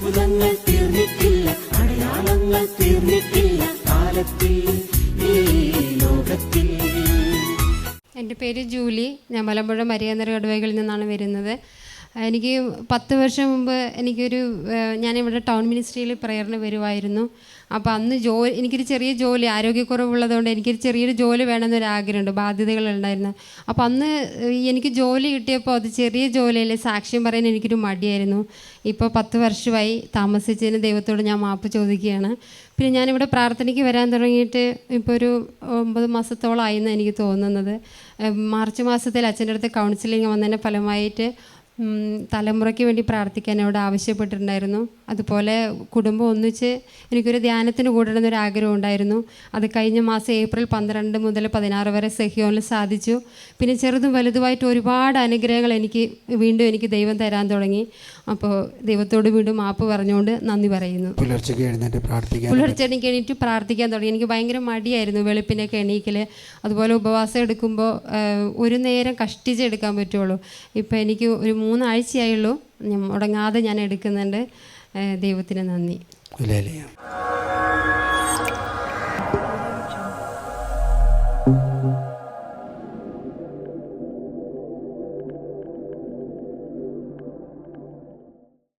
അത്ഭുതങ്ങൾ തീർന്നിട്ടില്ല അടയാളങ്ങൾ തീർന്നിട്ടില്ല കാലത്തിൽ ഈ ലോകത്തിൽ. എന്റെ പേര് ജൂലി. ഞാൻ മലമ്പുഴ മരിയാന്തര കടുവകളിൽ നിന്നാണ് വരുന്നത്. എനിക്ക് പത്ത് വർഷം മുമ്പ് എനിക്കൊരു ഞാനിവിടെ ടൗൺ മിനിസ്ട്രിയിൽ പ്രയറിന് വരുമായിരുന്നു അപ്പോൾ അന്ന് ജോ എനിക്കൊരു ചെറിയ ജോലി ആരോഗ്യക്കുറവുള്ളതുകൊണ്ട് എനിക്കൊരു ചെറിയൊരു ജോലി വേണമെന്നൊരു ആഗ്രഹമുണ്ട് ബാധ്യതകളുണ്ടായിരുന്നു. അപ്പോൾ അന്ന് എനിക്ക് ജോലി കിട്ടിയപ്പോൾ അത് ചെറിയ ജോലിയിൽ സാക്ഷ്യം പറയാൻ എനിക്കൊരു മടിയായിരുന്നു. ഇപ്പോൾ പത്ത് വർഷമായി താമസിച്ചതിന് ദൈവത്തോട് ഞാൻ മാപ്പ് ചോദിക്കുകയാണ്. പിന്നെ ഞാനിവിടെ പ്രാർത്ഥനയ്ക്ക് വരാൻ തുടങ്ങിയിട്ട് ഇപ്പോൾ ഒരു ഒമ്പത് മാസത്തോളമായിരുന്നു എനിക്ക് തോന്നുന്നത്. മാർച്ച് മാസത്തിൽ അച്ഛന്റെ അടുത്ത് കൗൺസിലിംഗ് വന്നതിന്റെ ഫലമായിട്ട് തലമുറയ്ക്ക് വേണ്ടി പ്രാർത്ഥിക്കാൻ അവിടെ ആവശ്യപ്പെട്ടിട്ടുണ്ടായിരുന്നു. അതുപോലെ കുടുംബം ഒന്നിച്ച് എനിക്കൊരു ധ്യാനത്തിന് കൂടണമെന്നൊരു ആഗ്രഹം ഉണ്ടായിരുന്നു. അത് കഴിഞ്ഞ മാസം ഏപ്രിൽ പന്ത്രണ്ട് മുതൽ പതിനാറ് വരെ സെഹിയോനിൽ സാധിച്ചു. പിന്നെ ചെറുതും വലുതുമായിട്ട് ഒരുപാട് അനുഗ്രഹങ്ങൾ എനിക്ക് വീണ്ടും എനിക്ക് ദൈവം തരാൻ തുടങ്ങി. അപ്പോൾ ദൈവത്തോട് വീണ്ടും മാപ്പ് പറഞ്ഞുകൊണ്ട് നന്ദി പറയുന്നു. പുലർച്ചയ്ക്ക് എഴുന്നേറ്റ് പ്രാർത്ഥിക്കാൻ പുലർച്ചെ എനിക്ക് എണീറ്റ് പ്രാർത്ഥിക്കാൻ തുടങ്ങി. എനിക്ക് ഭയങ്കര മടിയായിരുന്നു വെളുപ്പിനൊക്കെ എണീക്കൽ അതുപോലെ ഉപവാസം എടുക്കുമ്പോൾ ഒരു നേരം കഷ്ടിച്ചെടുക്കാൻ പറ്റുള്ളൂ. ഇപ്പോൾ എനിക്ക് ഒരു മൂന്നാഴ്ചയായുള്ളൂ. മുടങ്ങാതെ ഞാൻ എടുക്കുന്നുണ്ട്. ദൈവത്തിന് നന്ദി ഹല്ലേലൂയ.